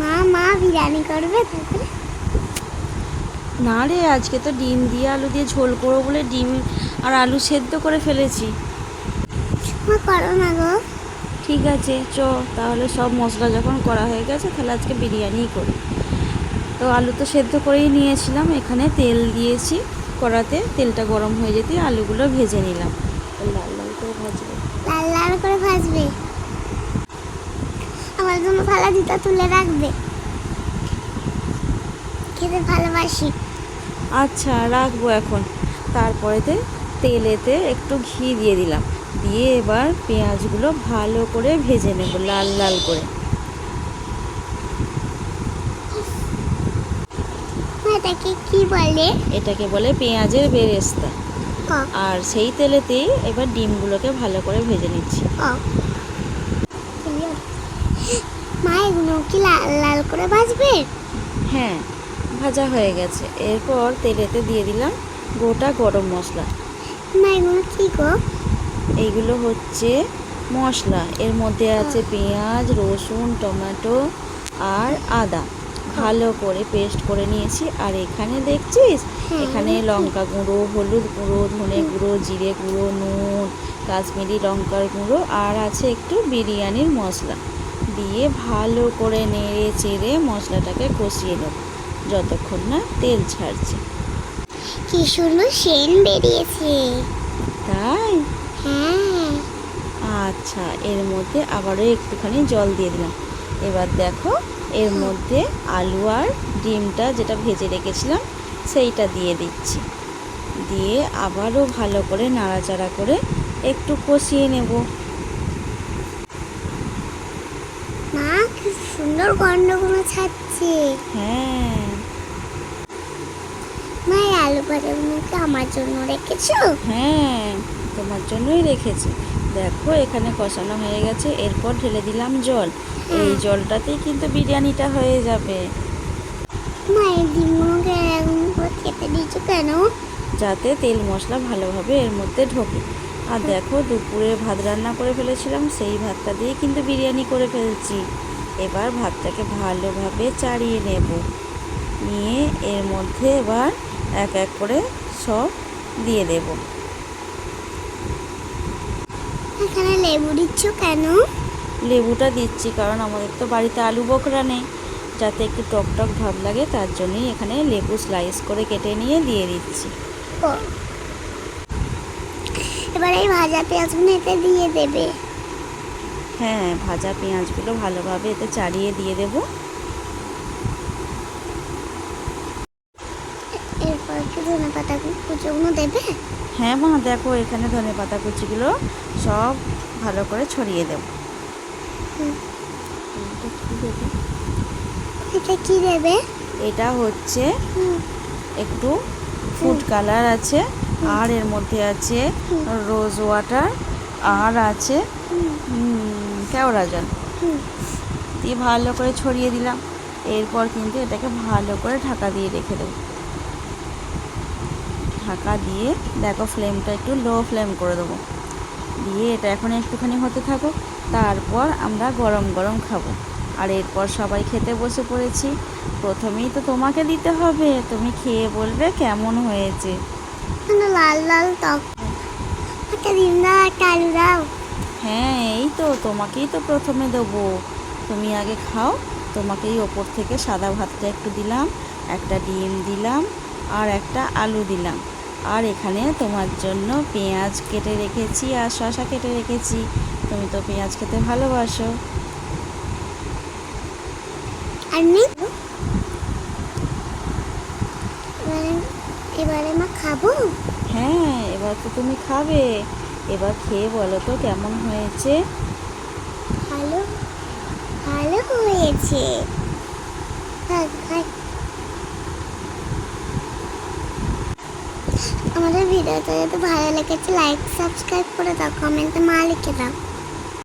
মা মা বিরিয়ানি করবে তারপরে? না রে আজকে তো ডিম দিয়ে আলু দিয়ে ঝোল করব বলে ডিম আর আলু সেদ্ধ করে ফেলেছি। মা করো না গো। ঠিক আছে চ তাহলে সব মশলা যখন করা হয়ে গেছে তাহলে আজকে বিরিয়ানিই করি। তো আলু তো সেদ্ধ করেই নিয়েছিলাম এখানে তেল দিয়েছি কড়াতে তেলটা গরম হয়ে যেতে আলুগুলো ভেজে নিলাম। লাল লাল করে ভাজবো লাল লাল করে ভাজবে আমার জন্য থালা দুটো তুলে রাখবে। খেতে ভালোবাসি। আচ্ছা রাখব এখন। তারপরেতে তেলেতে একটু ঘি দিয়ে দিলাম। দিয়ে এবার পেঁয়াজগুলো ভালো করে ভেজে নেব লাল লাল করে। এটাকে কি বলে? এটাকে বলে পেঁয়াজের বেরেস্তা। আর সেই তেলেতেই এবার ডিমগুলোকে ভালো করে ভেজে নিচ্ছি। মা এগুলো কি লাল লাল করে ভাজবে? হ্যাঁ ভাজা হয়ে গেছে। এরপর তেলেতে দিয়ে দিলাম গোটা গরম মশলা। মা এগুলো কি গো? এইগুলো হচ্ছে মশলা। এর মধ্যে আছে পেঁয়াজ রসুন টমেটো আর আদা। ভালো করে পেস্ট করে নিয়েছি। আর এখানে দেখছিস? হ্যাঁ। এখানে লঙ্কা গুঁড়ো হলুদ গুঁড়ো ধনে গুঁড়ো জিরে গুঁড়ো নুন কাশ্মীরি লঙ্কার গুঁড়ো আর আছে একটু বিরিয়ানির মশলা। দিয়ে ভালো করে নেড়ে চেড়ে মশলাটাকে কষিয়ে নেব যতক্ষণ না তেল ছাড়ছে। কি সুন্দর সেন বেরিয়েছে। তাই? হ্যাঁ। আচ্ছা এর মধ্যে আবারও একটুখানি জল দিয়ে দিলাম। এবার দেখো এর মধ্যে আলু আর ডিমটা যেটা ভেজে রেখেছিলাম সেইটা দিয়ে দিচ্ছি। দিয়ে আবারও ভালো করে নাড়াচাড়া করে একটু কষিয়ে নেব। মা কি সুন্দর গন্ধগুলো ছাড়ছে। হ্যাঁ। মা আলু আমার জন্য রেখেছো? হ্যাঁ তোমার জন্যই রেখেছি। দেখো এখানে কষানো হয়ে গেছে এরপর ঢেলে দিলাম জল। এই জলটাতেই কিন্তু বিরিয়ানিটা হয়ে যাবে। মা এই ডিমগুলোকে এরকম করে খেতে দিচ্ছ কেন? যাতে তেল মশলা ভালোভাবে এর মধ্যে ঢোকে। আর দেখো দুপুরে ভাত রান্না করে ফেলেছিলাম সেই ভাতটা দিয়ে কিন্তু বিরিয়ানি করে ফেলছি। এবার ভাতটাকে ভালোভাবে চাড়িয়ে নেব। নিয়ে এর মধ্যে এবার এক এক করে সব দিয়ে দেব। এখানে লেবু দিচ্ছ কেন? লেবুটা দিচ্ছি কারণ আমাদের তো বাড়িতে আলু বকরা নেই। যাতে একটু টক টক ভাব লাগে তার জন্যই এখানে লেবু স্লাইস করে কেটে নিয়ে দিয়ে দিচ্ছি। এবার ভাজা পেঁয়াজগুলো এতে দিয়ে দেবে। হ্যাঁ ভাজা পেঁয়াজগুলো ভালোভাবে এতে চাড়িয়ে দিয়ে দেবো। এরপর কি ধনে পাতা কুচোগুলো দেবে। হ্যাঁ মা দেখো এখানে ধনে পাতা কুচিগুলো সব ভালো করে ছড়িয়ে দেব। এটা কি দেবে? এটা হচ্ছে একটু ফুড কালার আছে। আর এর মধ্যে আছে রোজ ওয়াটার আর আছে কেওড়া জল। দিয়ে ভালো করে ছড়িয়ে দিলাম। এরপর কিন্তু এটাকে ভালো করে ঢাকা দিয়ে রেখে দেবো। ঢাকা দিয়ে দেখো ফ্লেমটা একটু লো ফ্লেম করে দেবো। দিয়ে এটা এখন একটুখানি হতে থাকুক, তারপর আমরা গরম গরম খাব। আর এরপর সবাই খেতে বসে পড়েছি। প্রথমেই তো তোমাকে দিতে হবে, তুমি খেয়ে বলবে কেমন হয়েছে। লাল লাল টক। একটা ডিম দাও একটা আলু দাও। হ্যাঁ এই তো তোমাকেই তো প্রথমে দেবো। তুমি আগে খাও তোমাকেই ওপর থেকে সাদা ভাতটা একটু দিলাম একটা ডিম দিলাম আর একটা আলু দিলাম। আর এখানে তোমার জন্য পেঁয়াজ কেটে রেখেছি আর শশা কেটে রেখেছি। তুমি তো পেঁয়াজ খেতে ভালোবাসো। আর নেই এবারে এবারে মা খাব? হ্যাঁ এবার তো তুমি খাবে। এবার খেয়ে বলো তো কেমন হয়েছে? ভালো ভালো হয়েছে। আমাদের ভিডিওটা যদি ভালো লেগেছে লাইক সাবস্ক্রাইব করে দাও কমেন্টে মা লিখে দাও।